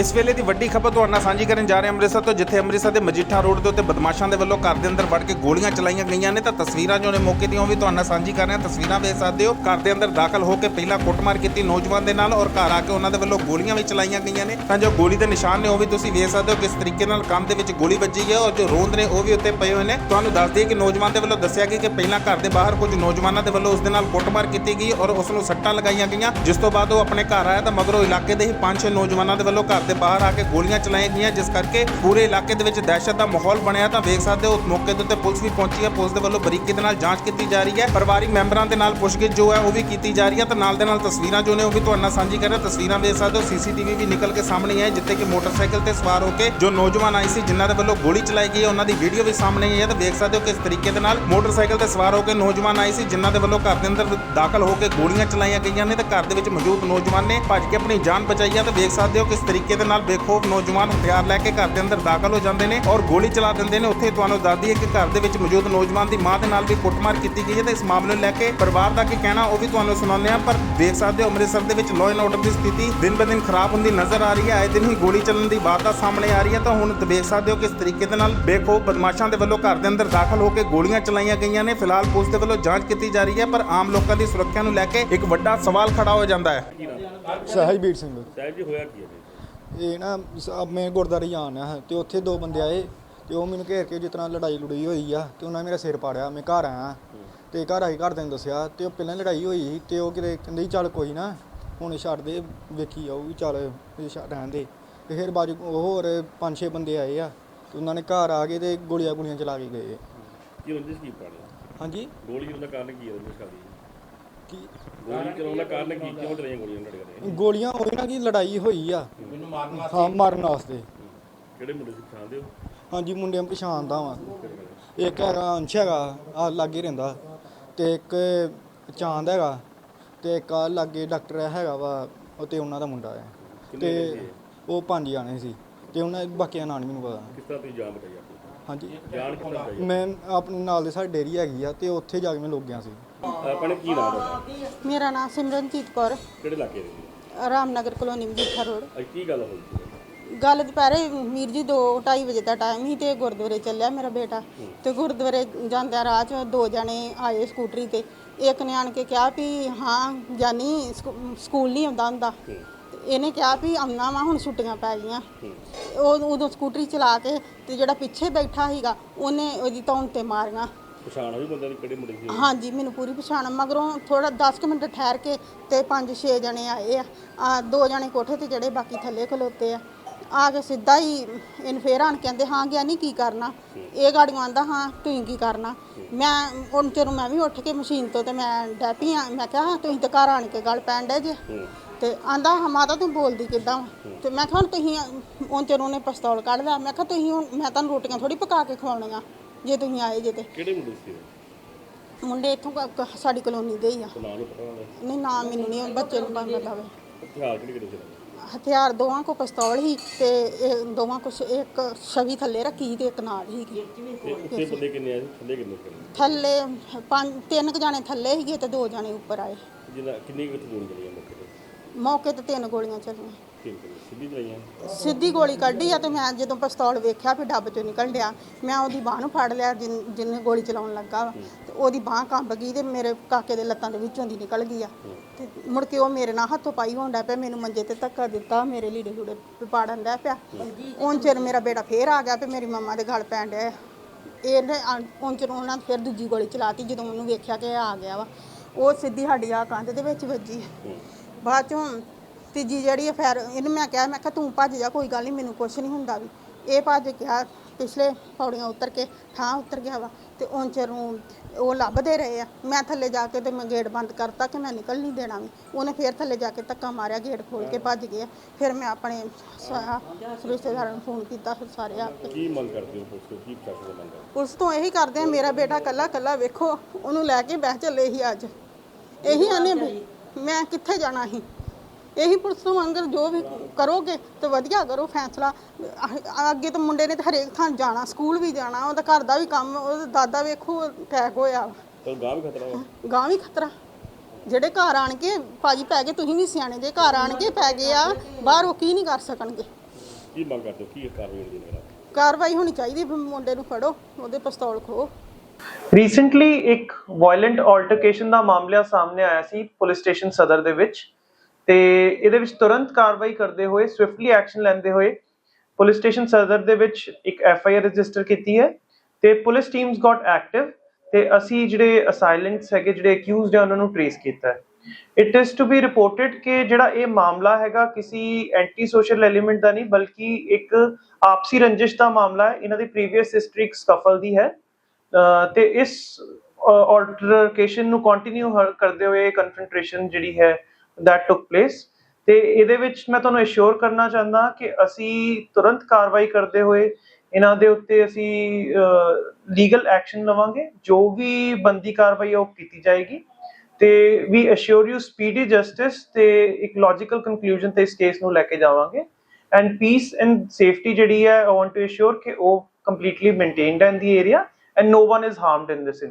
ਇਸ ਵੇਲੇ ਦੀ ਵੱਡੀ ਖਬਰ ਤੁਹਾਡੇ ਨਾਲ ਸਾਂਝੀ ਕਰਨ ਜਾ ਰਹੇ ਅੰਮ੍ਰਿਤਸਰ ਤੋਂ, ਜਿੱਥੇ ਅੰਮ੍ਰਿਤਸਰ ਦੇ ਮਜੀਠਾ ਰੋਡ ਦੇ ਉੱਤੇ ਬਦਮਾਸ਼ਾਂ ਦੇ ਵੱਲੋਂ ਘਰ ਦੇ ਅੰਦਰ ਵੜ ਕੇ ਗੋਲੀਆਂ ਚਲਾਈਆਂ ਗਈਆਂ ਨੇ। ਤਾਂ ਤਸਵੀਰਾਂ ਜੋ ਨੇ ਮੌਕੇ ਦੀਆਂ ਉਹ ਵੀ ਤੁਹਾਡੇ ਨਾਲ ਸਾਂਝੀ ਕਰ ਰਹੇ ਹਾਂ। ਤਸਵੀਰਾਂ ਵੇਖ ਸਕਦੇ ਹੋ, ਘਰ ਦੇ ਅੰਦਰ ਦਾਖਲ ਹੋ ਕੇ ਪਹਿਲਾਂ ਕੁੱਟਮਾਰ ਕੀਤੀ ਨੌਜਵਾਨ ਦੇ ਨਾਲ ਔਰ ਘਰ ਆ ਕੇ ਉਹਨਾਂ ਦੇ ਵੱਲੋਂ ਗੋਲੀਆਂ ਵੀ ਚਲਾਈਆਂ ਗਈਆਂ ਨੇ। ਤਾਂ ਜੋ ਗੋਲੀ ਦੇ ਨਿਸ਼ਾਨ ਨੇ ਉਹ ਵੀ ਤੁਸੀਂ ਵੇਖ ਸਕਦੇ ਹੋ ਕਿਸ ਤਰੀਕੇ ਨਾਲ ਕੰਮ ਦੇ ਵਿੱਚ ਗੋਲੀ ਵੱਜੀ ਹੈ ਔਰ ਜੋ ਰੋਂਦ ਨੇ ਉਹ ਵੀ ਉੱਤੇ ਪਏ ਹੋਏ ਨੇ। ਤੁਹਾਨੂੰ ਦੱਸ ਦਈਏ ਕਿ ਨੌਜਵਾਨ ਦੇ ਵੱਲੋਂ ਦੱਸਿਆ ਗਿਆ ਕਿ ਪਹਿਲਾਂ ਘਰ ਦੇ ਬਾਹਰ ਕੁਝ ਨੌਜਵਾਨਾਂ ਦੇ ਵੱਲੋਂ ਉਸ ਦੇ ਨਾਲ ਕੁੱਟਮਾਰ ਕੀਤੀ ਗਈ ਔਰ ਉਸ ਨੂੰ ਸੱਟਾਂ ਲਗਾਈਆਂ ਗਈਆਂ। ਜਿਸ ਤੋਂ ਬਾਅਦ ਉਹ ਆਪਣੇ ਘਰ ਆਇਆ ਤਾਂ ਮਗਰੋਂ ਇਲਾਕੇ ਦੇ ਹੀ ਪੰਜ ਛੇ ਨੌਜਵਾਨਾਂ ਦੇ ਵੱਲੋਂ ਘਰ ਦੇ ਬਾਹਰ ਆ ਕੇ ਗੋਲੀਆਂ ਚਲਾਈਆਂ ਗਈਆਂ, ਜਿਸ ਕਰਕੇ ਪੂਰੇ ਇਲਾਕੇ ਦੇ ਵਿੱਚ ਦਹਿਸ਼ਤ ਦਾ ਮਾਹੌਲ ਬਣਿਆ ਤਾਂ ਵੇਖ ਸਕਦੇ ਹੋ, ਉਸ ਮੌਕੇ ਦੇ ਉੱਤੇ ਪੁਲਿਸ ਵੀ ਪਹੁੰਚੀ ਹੈ। ਪੁਲਿਸ ਦੇ ਵੱਲੋਂ ਬਰੀਕੀ ਦੇ ਨਾਲ ਜਾਂਚ ਕੀਤੀ ਜਾ ਰਹੀ ਹੈ। ਪਰਿਵਾਰਿਕ ਮੈਂਬਰਾਂ ਦੇ ਨਾਲ ਪੁੱਛਗਿੱਛ ਜੋ ਹੈ, ਉਹ ਵੀ ਕੀਤੀ ਜਾ ਰਹੀ ਹੈ ਤਾਂ ਨਾਲ ਦੇ ਨਾਲ ਤਸਵੀਰਾਂ ਜੋ ਨੇ, ਉਹ ਵੀ ਤੁਹਾਡੇ ਨਾਲ ਸਾਂਝੀ ਕਰ ਰਹੇ। ਤਸਵੀਰਾਂ ਵੇਖ ਸਕਦੇ ਹੋ, ਸੀਸੀਟੀਵੀ ਵੀ ਨਿਕਲ ਕੇ ਸਾਹਮਣੇ ਆਏ ਜਿੱਥੇ ਕਿ ਮੋਟਰਸਾਈਕਲ ਤੇ ਸਵਾਰ ਹੋ ਕੇ ਜੋ ਨੌਜਵਾਨ ਆਏ ਸੀ, ਜਿਨ੍ਹਾਂ ਦੇ ਵੱਲੋਂ ਗੋਲੀ ਚਲਾਈ ਗਈ ਹੈ, ਉਹਨਾਂ ਦੀ ਵੀਡੀਓ ਵੀ ਸਾਹਮਣੇ ਆਈ ਹੈ ਤਾਂ ਵੇਖ ਸਕਦੇ ਹੋ ਕਿਸ ਤਰੀਕੇ ਦੇ ਨਾਲ ਮੋਟਰਸਾਈਕਲ ਤੇ ਸਵਾਰ ਹੋ ਕੇ ਨੌਜਵਾਨ ਆਏ ਸੀ, ਜਿਨ੍ਹਾਂ ਦੇ ਵੱਲੋਂ ਘਰ ਦੇ ਅੰਦਰ ਦਾਖਲ ਹੋ ਕੇ ਗੋਲੀਆਂ ਚਲਾਈਆਂ ਗਈਆਂ ਨੇ ਤੇ ਘਰ ਦੇ ਵਿੱਚ ਮੌਜੂਦ ਨੌਜਵਾਨ ਨੇ ਭੱਜ ਕੇ ਆਪਣੀ ਜਾਨ ਬਚਾਈ ਹੈ ਤਾਂ ਵੇਖ ਸਕਦੇ ਹੋ ਕਿਸ ਤਰੀਕੇ ਦੇ ਨਾਲ ਬੇਖੌਫ ਨੌਜਵਾਨ ਹਥਿਆਰ ਲੈ ਕੇ ਘਰ ਦੇ ਅੰਦਰ ਦਾਖਲ ਹੋ ਜਾਂਦੇ ਨੇ ਔਰ ਗੋਲੀ ਚਲਾ ਦਿੰਦੇ ਨੇ। ਉੱਥੇ ਤੁਹਾਨੂੰ ਦੱਸ ਦਈਏ ਕਿ ਘਰ ਦੇ ਵਿੱਚ ਮੌਜੂਦ ਨੌਜਵਾਨ ਦੀ ਮਾਂ ਦੇ ਨਾਲ ਵੀ ਕੁੱਟਮਾਰ ਕੀਤੀ ਗਈ ਹੈ ਤੇ ਇਸ ਮਾਮਲੇ ਨੂੰ ਲੈ ਕੇ ਪਰਿਵਾਰ ਦਾ ਕੀ ਕਹਿਣਾ ਉਹ ਵੀ ਤੁਹਾਨੂੰ ਸੁਣਾਉਂਦੇ ਹਾਂ ਪਰ ਦੇਖ ਸਕਦੇ ਹੋ ਅੰਮ੍ਰਿਤਸਰ ਦੇ ਵਿੱਚ ਲਾਅ ਐਂਡ ਆਰਡਰ ਦੀ ਸਥਿਤੀ ਦਿਨ ਬ ਦਿਨ ਖਰਾਬ ਹੁੰਦੀ ਨਜ਼ਰ ਆ ਰਹੀ ਹੈ। ਆਏ ਦਿਨ ਹੀ ਗੋਲੀ ਚੱਲਣ ਦੀ ਵਾਰਦਾਤ ਸਾਹਮਣੇ ਆ ਰਹੀ ਹੈ ਤਾਂ ਹੁਣ ਦੇਖ ਸਕਦੇ ਹੋ ਕਿਸ ਤਰੀਕੇ ਦੇ ਨਾਲ ਬੇਖੌਫ ਬਦਮਾਸ਼ਾਂ ਦੇ ਵੱਲੋਂ ਘਰ ਦੇ ਅੰਦਰ ਦਾਖਲ ਹੋ ਕੇ ਗੋਲੀਆਂ ਚਲਾਈਆਂ ਗਈਆਂ ਨੇ। ਫਿਲਹਾਲ ਪੁਲਿਸ ਦੇ ਵੱਲੋਂ ਜਾਂਚ ਕੀਤੀ ਜਾ ਰਹੀ ਹੈ ਪਰ ਆਮ ਲੋਕਾਂ ਦੀ ਸੁਰੱਖਿਆ ਨੂੰ ਲੈ ਕੇ ਇੱਕ ਵੱਡਾ ਸਵਾਲ ਖੜਾ ਹੋ ਜਾਂਦਾ ਹੈ। ਸਹਿਜਬੀਰ ਸਿੰਘ। ਸਾਹਿਬ ਜੀ ਹੋਇਆ ਕੀ ਹੈ ਇਹ ਨਾ ਸ- ਮੈਂ ਗੁਰਦਾਰੇ ਜਾਣ ਆ ਤੇ ਉੱਥੇ ਦੋ ਬੰਦੇ ਆਏ ਤੇ ਉਹ ਮੈਨੂੰ ਘੇਰ ਕੇ ਜਿਸ ਤਰ੍ਹਾਂ ਲੜਾਈ ਲੜੂਈ ਹੋਈ ਆ ਤੇ ਉਹਨਾਂ ਨੇ ਮੇਰਾ ਸਿਰ ਪਾੜਿਆ ਮੈਂ ਘਰ ਆਇਆ। ਤੇ ਘਰ ਆਈ ਘਰ ਨੂੰ ਦੱਸਿਆ ਤੇ ਉਹ ਪਹਿਲਾਂ ਲੜਾਈ ਹੋਈ ਸੀ ਤੇ ਉਹ ਕਿਤੇ ਕਹਿੰਦੇ ਸੀ ਚੱਲ ਕੋਈ ਨਾ ਹੁਣ ਛੱਡ ਦੇ ਵੇਖੀ ਜਾਊ ਵੀ ਚੱਲ ਇਹ ਛੱਡ ਰਹਿਣ ਦੇ। ਤੇ ਫਿਰ ਬਾਜੂ ਹੋਰ ਪੰਜ ਛੇ ਬੰਦੇ ਆਏ ਆ ਤੇ ਉਹਨਾਂ ਨੇ ਘਰ ਆ ਕੇ ਤੇ ਗੋਲੀਆਂ ਗੋਲੀਆਂ ਚਲਾ ਕੇ ਗਏ। ਕੀ ਰੰਜਿਸ਼ ਕੀ ਪਾਣੀ ਹਾਂਜੀ? ਗੋਲੀ ਦਾ ਕਾਰਨ ਕੀ ਹੈ ਰੰਜਿਸ਼ ਕੀ? ਗੋਲੀ ਚਲਾਉਣ ਦਾ ਕਾਰਨ ਕੀ? ਕਿਉਂ ਚਲਾਈਆਂ ਗੋਲੀਆਂ ਤੁਹਾਡੇ ਘਰੇ? ਗੋਲੀਆਂ ਹੋਈ ਨਾ ਕਿ ਲੜਾਈ ਹੋਈ ਆ। ਹਾਂ ਮਾਰਨ ਵਾਸਤੇ। ਕਿਹੜੇ ਮੁੰਡੇ ਸੀ ਪਛਾਣਦੇ ਹੋ ਹਾਂਜੀ ਮੁੰਡਿਆਂ ਨੂੰ ਪਛਾਣਦਾ ਵਾਂ। ਇੱਕ ਹੈਗਾ ਅੰਸ਼ ਹੈਗਾ ਆ ਲਾਗੇ ਰਹਿੰਦਾ। ਤੇ ਇੱਕ ਚਾਂਦ ਹੈਗਾ ਤੇ ਇੱਕ ਆ ਲਾਗੇ ਡਾਕਟਰ ਹੈਗਾ ਵਾ ਉਹ ਤੇ ਉਹਨਾਂ ਦਾ ਮੁੰਡਾ ਹੈ ਕਿੰਨੇ ਤੇ? ਉਹ ਪੰਜ ਜਾਣੇ ਸੀ। ਤੇ ਉਹਨਾਂ ਬਾਕੀਆਂ ਨਾਂ ਨੀ ਮੈਨੂੰ ਪਤਾ। ਕਿਸ ਤਰ੍ਹਾਂ ਤੁਸੀਂ ਜਾਨ ਬਚਾਈ ਆਪਣੀ ਹਾਂਜੀ। ਮੈਂ ਆਪਣੇ ਨਾਲ ਦੇ ਸਾਡੇ ਡੇਰੀ ਹੈਗੀ ਆ ਤੇ ਉੱਥੇ ਜਾ ਕੇ ਮੈਂ ਲੁੱਕ ਗਿਆ ਸੀ। ਆਪਣੇ ਕੀ ਨਾਮ ਹੈ ਮੇਰਾ ਨਾਮ ਸਿਮਰਨਜੀਤ ਕੌਰ। ਕਿਹੜੇ ਇਲਾਕੇ ਦੇ? ਜੀ? Ramnagar colony Majitha road. ਅੱਜ ਕੀ ਗੱਲ ਹੋਈ? ਸੀ ਗੱਲ ਦੁਪਹਿਰੇ ਵੀਰ ਜੀ 2:30 ਵਜੇ ਦਾ ਟਾਈਮ ਸੀ ਤੇ ਗੁਰਦੁਆਰੇ ਚੱਲਿਆ ਮੇਰਾ ਬੇਟਾ। ਤੇ ਗੁਰਦੁਆਰੇ ਜਾਂਦਿਆਂ ਰਾਹ 'ਚ ਦੋ ਜਣੇ ਆਏ ਸਕੂਟਰੀ ਤੇ। ਇੱਕ ਨੇ ਆਣ ਕੇ ਕਿਹਾ ਵੀ ਹਾਂ ਜਾਨੀ ਸਕੂ- ਸਕੂਲ ਨਹੀਂ ਆਉਂਦਾ ਹੁੰਦਾ। ਇਹਨੇ ਕਿਹਾ ਵੀ ਆਉਣਾ ਵਾ ਹੁਣ ਛੁੱਟੀਆਂ ਪੈ ਗਈਆਂ। ਉਹ ਉਦੋਂ ਸਕੂਟਰੀ ਚਲਾ ਕੇ ਤੇ ਜਿਹੜਾ ਪਿੱਛੇ ਬੈਠਾ ਸੀਗਾ ਉਹਨੇ ਉਹਦੀ ਧੌਣ ਤੇ ਮਾਰੀਆਂ। ਪਛਾਣ ਹੋਈ ਬੰਦੇ ਦੀ ਕਿਹੜੇ ਮੁੰਡੇ ਸੀ? ਹਾਂਜੀ ਮੈਨੂੰ ਪੂਰੀ ਪਛਾਣ। ਆ। ਮਗਰੋਂ ਥੋੜਾ 10 ਕੁ ਮਿੰਟ ਠਹਿਰ ਕੇ ਤੇ 5-6 ਜਣੇ ਆਏ ਆ। ਆ ਦੋ ਜਣੇ ਕੋਠੇ ਤੇ ਜਿਹੜੇ ਬਾਕੀ ਥੱਲੇ ਖਲੋਤੇ ਆ। ਆ ਕੇ ਸਿੱਧਾ ਹੀ ਇਹਨੂੰ ਫੇਰ ਆਣ ਕਹਿੰਦੇ ਹਾਂ ਗਿਆ ਨਹੀਂ ਕੀ ਕਰਨਾ? ਇਹ ਗਾੜੀਆਂ ਆਂਦਾ ਹਾਂ ਤੁਸੀਂ ਕੀ ਕਰਨਾ? ਮੈਂ ਹੁਣ ਚਿਰ ਮੈਂ ਵੀ ਉੱਠ ਕੇ ਮਸ਼ੀਨ ਤੋਂ ਤੇ ਮੈਂ ਡੈਪੀ ਆ। ਮੈਂ ਕਿਹਾ ਹਾਂ, ਤੁਸੀਂ ਤਾਂ ਘਰ ਆਣ ਕੇ ਗੱਲ ਪੈਣ ਡੇ ਜੇ? ਤੇ ਆਂਦਾ ਹਾਂ ਮਾਤਾ ਤੂੰ ਬੋਲਦੀ ਕਿੱਦਾਂ? ਤੇ ਮੈਂ ਕਿਹਾ ਹੁਣ ਤੁਸੀਂ ਹੁਣ ਚਿਰ ਉਹਨੇ ਪਿਸਤੌਲ ਕੱਢ ਲਿਆ। ਮੈਂ ਕਿਹਾ ਤੁਸੀਂ ਹੁਣ ਮੈਂ ਤੁਹਾਨੂੰ ਰੋਟੀਆਂ ਥੋੜੀ ਪਕਾ ਕੇ ਖਵਾਉਣੀਆਂ ਜੇ ਤੁਸੀਂ ਆਏ ਜੇ ਤੇ। ਕਿਹੜੇ ਮੁੰਡੇ ਸੀ ਮੁੰਡੇ ਇੱਥੋਂ ਕ- ਕ- ਸਾਡੀ ਕਲੋਨੀ ਦੇ ਹੀ ਆ। ਨਾਂ ਨੂੰ ਪਤਾ ਹੋਣਾ ਨਹੀਂ ਨਾਮ ਮੈਨੂੰ ਨਹੀਂ ਬੱਚੇ ਨੂੰ ਪਤਾ ਹੋਵੇ ਹਥਿਆਰ ਕਿਹੜੇ ਕਿਹੜੇ ਸੀ? ਹਥਿਆਰ ਦੋਵਾਂ ਕੋ ਪਿਸਤੌਲ ਹੀ ਤੇ ਇਹ ਦੋਵਾਂ ਕੁਛ ਇੱਕ ਛਵੀ ਥੱਲੇ ਰੱਖੀ ਤੇ ਇੱਕ ਨਾਲ ਹੀ ਤੇ ਉੱਤੇ ਬੰਦੇ ਕਿੰਨੇ ਆਏ ਸੀ ਥੱਲੇ ਕਿੰਨੇ ਥੱਲੇ ਪੰਜ ਤਿੰਨ ਕੁ ਜਾਣੇ ਥੱਲੇ ਸੀਗੇ ਤੇ ਦੋ ਜਾਣੇ ਉੱਪਰ ਆਏ। ਜਿੰਨਾ ਕਿੰਨੀ ਕੁ ਗੋਲੀ ਚਲਾਈਆਂ ਮੌਕੇ ਤੇ ਮੌਕੇ ਤੇ ਤਿੰਨ ਗੋਲੀਆਂ ਚੱਲੀਆਂ। ਠੀਕ ਹੈ ਸਿੱਧੀ ਗੋਲੀ ਕੱਢੀ ਆ ਤੇ ਮੈਂ ਜਦੋਂ ਪਿਸਤੌਲ ਵੇਖਿਆ ਵੀ ਡੱਬ ਚੋਂ ਨਿਕਲ ਡਿਆ। ਮੈਂ ਉਹਦੀ ਬਾਹ ਨੂੰ ਫੜ ਲਿਆ ਜਿਨ- ਜਿਹਨੇ ਗੋਲੀ ਚਲਾਉਣ ਲੱਗਾ ਵਾ। ਤੇ ਉਹਦੀ ਬਾਹ ਕੰਬ ਗਈ ਤੇ ਮੇਰੇ ਕਾਕੇ ਦੇ ਲੱਤਾਂ ਦੇ ਵਿੱਚੋਂ ਦੀ ਨਿਕਲ ਗਈ ਆ। ਤੇ ਮੁੜ ਕੇ ਉਹ ਮੇਰੇ ਨਾਲ ਹੱਥੋਂ ਪਾਈ ਹੋਣ ਡਿਆ ਪਿਆ ਮੈਨੂੰ ਮੰਜੇ ਤੇ ਧੱਕਾ ਦਿੱਤਾ ਮੇਰੇ ਲੀੜੇ ਲੂੜੇ ਪਾੜਨ ਡਿਆ ਪਿਆ। ਉਨ ਚਿਰ ਮੇਰਾ ਬੇਟਾ ਫੇਰ ਆ ਗਿਆ ਤੇ ਮੇਰੀ ਮੰਮਾ ਦੇ ਗਲ ਪੈਣ ਡਿਆ। ਇਹਨੇ ਉਨ ਚਿਰ ਉਹਨਾਂ ਨੇ ਫਿਰ ਦੂਜੀ ਗੋਲੀ ਚਲਾਤੀ ਜਦੋਂ ਉਹਨੂੰ ਵੇਖਿਆ ਕਿ ਇਹ ਆ ਗਿਆ ਵਾ। ਉਹ ਸਿੱਧੀ ਸਾਡੀ ਆ ਕੰਧ ਦੇ ਵਿੱਚ ਵੱਜੀ। ਬਾਅਦ ਚੋਂ ਤੀਜੀ ਜਿਹੜੀ ਹੈ ਫੈਰ ਇਹਨੂੰ ਮੈਂ ਕਿਹਾ ਮੈਂ ਕਿਹਾ ਤੂੰ ਭੱਜ ਜਾ ਕੋਈ ਗੱਲ ਨਹੀਂ ਮੈਨੂੰ ਕੁਛ ਨਹੀਂ ਹੁੰਦਾ ਵੀ। ਇਹ ਭੱਜ ਗਿਆ ਪਿਛਲੇ ਪੌੜੀਆਂ ਉਤਰ ਕੇ ਠਾਂ ਉਤਰ ਗਿਆ ਵਾ ਤੇ ਉਨ ਚਿਰ ਨੂੰ ਉਹ ਲੱਭਦੇ ਰਹੇ ਆ। ਮੈਂ ਥੱਲੇ ਜਾ ਕੇ ਤੇ ਮੈਂ ਗੇਟ ਬੰਦ ਕਰਤਾ ਕਿ ਮੈਂ ਨਿਕਲ ਨਹੀਂ ਦੇਣਾ ਵੀ। ਉਹਨੇ ਫੇਰ ਥੱਲੇ ਜਾ ਕੇ ਧੱਕਾ ਮਾਰਿਆ ਗੇਟ ਖੋਲ ਕੇ ਭੱਜ ਗਿਆ ਫਿਰ ਮੈਂ ਆਪਣੇ ਸ- ਰਿਸ਼ਤੇਦਾਰਾਂ ਨੂੰ ਫੋਨ ਕੀਤਾ ਫਿਰ ਸਾਰੇ ਆ ਕੇ। ਕੀ ਮੰਗ ਕਰਦੇ ਹੋ ਪੁਲਿਸ ਤੋਂ? ਕੀ ਪ੍ਰਸ਼ਾਸਨ ਮੰਗ ਕਰਦੇ ਪੁਲਿਸ ਤੋਂ ਇਹੀ ਕਰਦੇ ਆ ਮੇਰਾ ਬੇਟਾ ਕੱਲਾ ਕੱਲਾ ਵੇਖੋ ਉਹਨੂੰ ਲੈ ਕੇ ਬਹਿ ਚੱਲੇ ਹੀ ਅੱਜ। ਇਹੀ ਆਨੇ ਮੈਂ ਕਿੱਥੇ ਜਾਣਾ ਸੀ? ਇਹੀ ਪੁਲਿਸ ਤੋਂ ਮੰਗਰ ਜੋ ਵੀ ਕਰੋਗੇ ਤੇ ਵਧੀਆ ਕਰੋ ਫੈਸਲਾ। ਅਹ ਅੱਗੇ ਤਾਂ ਮੁੰਡੇ ਨੇ ਤਾਂ ਹਰੇਕ ਥਾਂ ਜਾਣਾ ਸਕੂਲ ਵੀ ਜਾਣਾ ਉਹਦਾ ਘਰ ਦਾ ਵੀ ਕੰਮ ਉਹਦਾ ਦਾਦਾ ਵੇਖੋ ਅਟੈਕ ਹੋਇਆ। ਤਾਂ ਗਾਂ ਵੀ ਖਤਰਾ ਵਾ। ਗਾਂ ਵੀ ਖਤਰਾ। ਜਿਹੜੇ ਘਰ ਆਣ ਕੇ ਭਾਜੀ ਪੈ ਗਏ ਤੁਸੀਂ ਵੀ ਸਿਆਣੇ ਜੇ ਘਰ ਆਣ ਕੇ ਪੈ ਗਏ ਆ ਬਾਹਰ ਉਹ ਕੀ ਨਹੀਂ ਕਰ ਸਕਣਗੇ? ਕੀ ਮੰਗ ਕਰਦੇ ਹੋ? ਕੀ ਕਾਰਵਾਈ ਹੋਣੀ ਚਾਹੀਦੀ ਹੈ ਕਾਰਵਾਈ ਹੋਣੀ ਚਾਹੀਦੀ ਵੀ ਮੁੰਡੇ ਨੂੰ ਫੜੋ ਉਹਦੇ ਪਿਸਤੌਲ ਖੋ ਰੀਸੈਂਟਲੀ ਇੱਕ ਵਾਇਲੈਂਟ ਆਲਟਰਕੇਸ਼ਨ ਦਾ ਮਾਮਲਾ ਸਾਹਮਣੇ ਆਇਆ ਸੀ ਪੁਲਿਸ ਸਟੇਸ਼ਨ ਸਦਰ ਦੇ ਵਿੱਚ ਤੇ ਇਹਦੇ ਵਿੱਚ ਤੁਰੰਤ ਕਾਰਵਾਈ ਕਰਦੇ ਹੋਏ ਸਵਿਫਟਲੀ ਐਕਸ਼ਨ ਲੈਂਦੇ ਹੋਏ ਪੁਲਿਸ ਸਟੇਸ਼ਨ ਸਦਰ ਦੇ ਵਿੱਚ ਇੱਕ ਐਫ ਆਈ ਆਰ ਰਜਿਸਟਰ ਕੀਤੀ ਹੈ ਤੇ ਪੁਲਿਸ ਟੀਮਸ ਗਾਟ ਐਕਟਿਵ ਤੇ ਅਸੀਂ ਜਿਹੜੇ ਅਸਾਈਲੈਂਟਸ ਹੈਗੇ, ਜਿਹੜੇ ਅਕਿਊਜ਼ਡ ਹੈ, ਉਹਨਾਂ ਨੂੰ ਟ੍ਰੇਸ ਕੀਤਾ ਹੈ। It is to be reported ਕਿ ਜਿਹੜਾ ਇਹ ਮਾਮਲਾ ਹੈਗਾ ਕਿਸੇ ਐਂਟੀ ਸੋਸ਼ਲ ਐਲੀਮੈਂਟ ਦਾ ਨਹੀਂ, ਬਲਕਿ ਇੱਕ ਆਪਸੀ ਰੰਜਿਸ਼ ਦਾ ਮਾਮਲਾ ਹੈ। ਇਹਨਾਂ ਦੀ ਪ੍ਰੀਵੀਅਸ ਹਿਸਟਰੀ ਇੱਕ ਸਕਫਲ ਦੀ ਹੈ। ਤੇ ਇਸ ਆਲਟਰਕੇਸ਼ਨ ਨੂੰ ਕੰਟੀਨਿਊ ਕਰਦੇ ਹੋਏ ਕਨਫਰੰਟ੍ਰੇਸ਼ਨ ਜਿਹੜੀ ਹੈ ਦੈਟ ਟੁਕ ਪਲੇਸ ਤੇ ਇਹਦੇ ਵਿੱਚ ਮੈਂ ਤੁਹਾਨੂੰ ਅਸ਼ੋਰ ਕਰਨਾ ਚਾਹੁੰਦਾ ਕਿ ਅਸੀਂ ਤੁਰੰਤ ਕਾਰਵਾਈ ਕਰਦੇ ਹੋਏ ਇਹਨਾਂ ਦੇ ਉੱਤੇ ਅਸੀਂ ਲੀਗਲ ਐਕਸ਼ਨ ਲਵਾਂਗੇ, ਜੋ ਵੀ ਬੰਦੀ ਕਾਰਵਾਈ ਉਹ ਕੀਤੀ ਜਾਏਗੀ। ਤੇ ਵੀ ਅਸ਼ੋਰ ਯੂ ਸਪੀਡੀ ਜਸਟਿਸ ਤੇ ਇੱਕ ਲੌਜੀਕਲ ਕਨਕਲੂਜਨ ਤੇ ਇਸ ਕੇਸ ਨੂੰ ਲੈ ਕੇ ਜਾਵਾਂਗੇ। ਐਂਡ ਪੀਸ ਐਂਡ ਸੇਫਟੀ ਜਿਹੜੀ ਹੈ ਆਈ ਵਾਂਟ ਟੂ ਅਸ਼ੋਰ ਕਿ ਉਹ completely maintained in the area and no one is harmed in this